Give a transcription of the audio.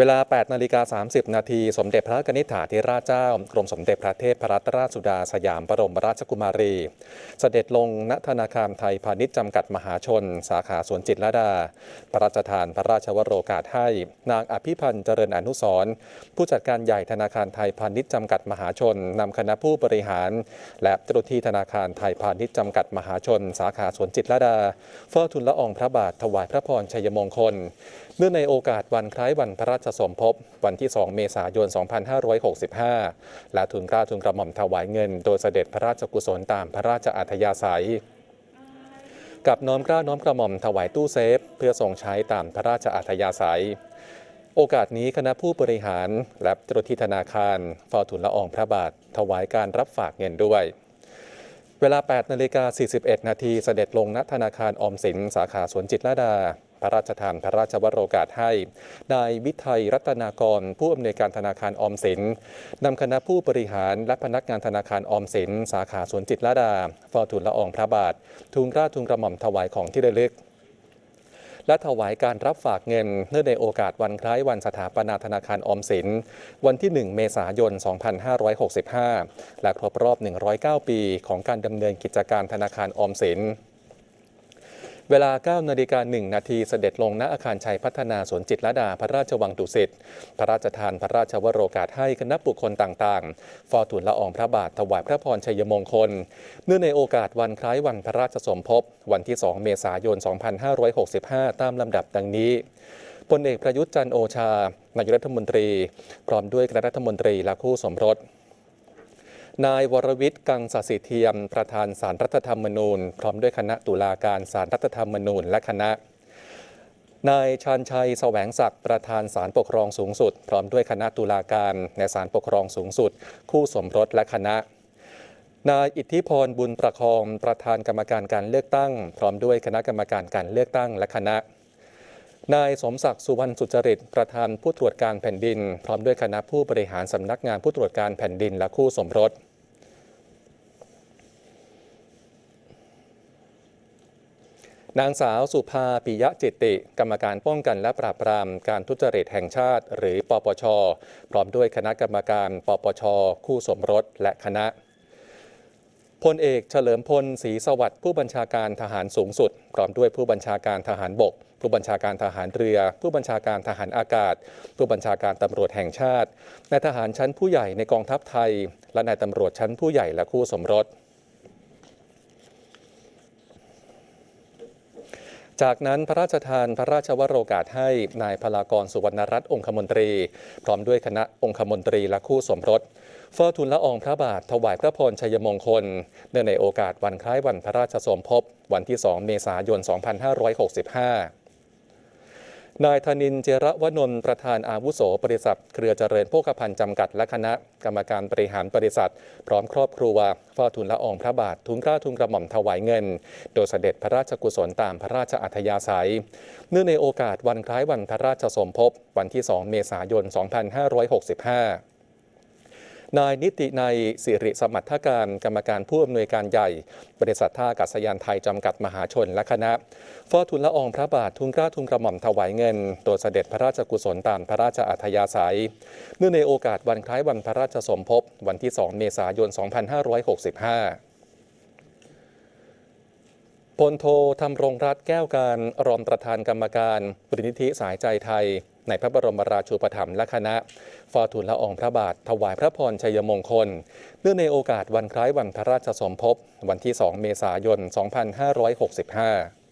เวลา 8 นาฬิกา 30 นาที สมเด็จพระนิษฐาธิราชเจ้า กรมสมเด็จพระเทพรัตนราชสุดาสยามบรมราชกุมารี เสด็จลงณธนาคารไทยพาณิชย์จำกัดมหาชน สาขาสวนจิตรลดา พระราชทานพระราชวโรกาสให้ นางอภิพันธ์เจริญอนุสรผู้จัดการใหญ่ธนาคารไทยพาณิชย์จำกัดมหาชนนำคณะผู้บริหาร และเจ้าหน้าที่ธนาคารไทยพาณิชย์จำกัดมหาชน สาขาสวนจิตรลดาเฝ้าทุนละอองพระบาทถวายพระพรชัยมงคลเนื่องในโอกาสวันคล้ายวันพระราชสมภพวันที่ 2 เมษายน 2565 และทุนกล้าทุนกระหม่อมถวายเงิน โดยเสด็จพระราชกุศลตามพระราชอัธยาศัยกับน้อมกล้าน้อมกระหม่อมถวายตู้เซฟ เพื่อทรงใช้ตามพระราชอัธยาศัย โอกาสนี้คณะผู้บริหารและเจ้าหน้าที่ธนาคารเฝ้าทุนละอองพระบาท ถวายการรับฝากเงินด้วย เวลา 8 นาฬิกา 41 นาทีเสด็จลงณธนาคารออมสินสาขาสวนจิตรลดา พระราชทานพระราชวโรกาสให้ นายวิทัยรัตนากร ผู้อำนวยการธนาคารออมสินนำคณะผู้บริหารและพนักงานธนาคารออมสิน สาขาสวนจิตรลดาเฝ้าทูลละอองพระบาททูลเกล้าทูลกระหม่อมถวายของที่ระลึกและถวายการรับฝากเงินเนื่องในโอกาสวันคล้ายวันสถาปนาธนาคารออมสิน วันที่ 1 เมษายน 2565 และครบรอบ 109 ปีของการดำเนินกิจการธนาคารออมสิน เวลา 9 นาฬิกา 1 นาทีเสด็จลงณอาคารชัยพัฒนาสวนจิตรลดาพระราชวังดุสิต พระราชทานพระราชวโรกาสให้คณะบุคคลต่างๆฟอทูลละอองพระบาทถวายพระพรชัยมงคล เนื่องในโอกาสวันคล้ายวันพระราชสมภพ วันที่ 2 เมษายน 2565 ตามลำดับดังนี้พลเอกประยุทธ์จันโอชา นายกรัฐมนตรี พร้อมด้วยคณะรัฐมนตรีและคู่สมรส นายวรวิทย์กังสสิเทียม ประธานสารรัฐธรรมนูญ พร้อมด้วยคณะตุลาการสารรัฐธรรมนูญและคณะ นายชาญชัยแสวงศักดิ์ประธานศาลปกครองสูงสุด พร้อมด้วยคณะตุลาการในศาลปกครองสูงสุด คู่สมรสและคณะนายอิทธิพรบุญประคองประธานกรรมการการเลือกตั้ง พร้อมด้วยคณะกรรมการการเลือกตั้งและคณะ นายสมศักดิ์สุวรรณสุจริต ประธานผู้ตรวจการแผ่นดิน พร้อมด้วยคณะผู้บริหารสำนักงานผู้ตรวจการแผ่นดินและคู่สมรสนางสาวสุภาปิยะจิตติ กรรมการป้องกันและปราบปรามการทุจริตแห่งชาติ หรือปปช พร้อมด้วยคณะกรรมการปปช คู่สมรสและคณะ พลเอกเฉลิมพลศรีสวัสดิ์ผู้บัญชาการทหารสูงสุด พร้อมด้วยผู้บัญชาการทหารบก ผู้บัญชาการทหารเรือ ผู้บัญชาการทหารอากาศ ผู้บัญชาการตำรวจแห่งชาตินายทหารชั้นผู้ใหญ่ในกองทัพไทย และนายตำรวจชั้นผู้ใหญ่และคู่สมรสจากนั้นพระราชทานพระราชวโรกาสให้นายพลากรสุวรรณรัตน์องคมนตรี พร้อมด้วยคณะองคมนตรีและคู่สมรส เฝ้าทูลละอองพระบาทถวายพระพรชัยมงคลเนื่องในโอกาสวันคล้ายวันพระราชสมภพวันที่ 2 เมษายน 2565นายธนินเจระวนนท์ประธานอาวุโสบริษัท เครือเจริญโภคภัณฑ์จำกัดและคณะกรรมการบริหารบริษัท พร้อมครอบครัวเฝ้าทูลละอองพระบาททุนกล้าทุนกระหม่อมถวายเงิน โดยเสด็จพระราชกุศลตามพระราชอัธยาศัย เนื่องในโอกาสวันคล้ายวันพระราชสมภพวันที่ 2 เมษายน 2565 นายนิติในยสิริสมัทธการกรรมการผู้อำนวยการใหญ่ บริษัทท่าอากาศยานไทยจำกัดมหาชนและคณะเฝ้าทุนละอองพระบาททุนกล้าทุนกระหม่อมถวายเงินโดยเสด็จพระราชกุศลตามพระราชอัธยาศัย เนื่องในโอกาสวันคล้ายวันพระราชสมภพวันที่ 2 เมษายน 2565พลโททำรมรงรัตแก้วการรองประธานกรรมการบริณิธิสายใจไทย ในพระบรมราชูปถัมภ์และคณะฟาทูลละอองพระบาท ถวายพระพรชัยมงคล เนื่องในโอกาสวันคล้ายวันพระราชสมภพวันที่ 2 เมษายน 2565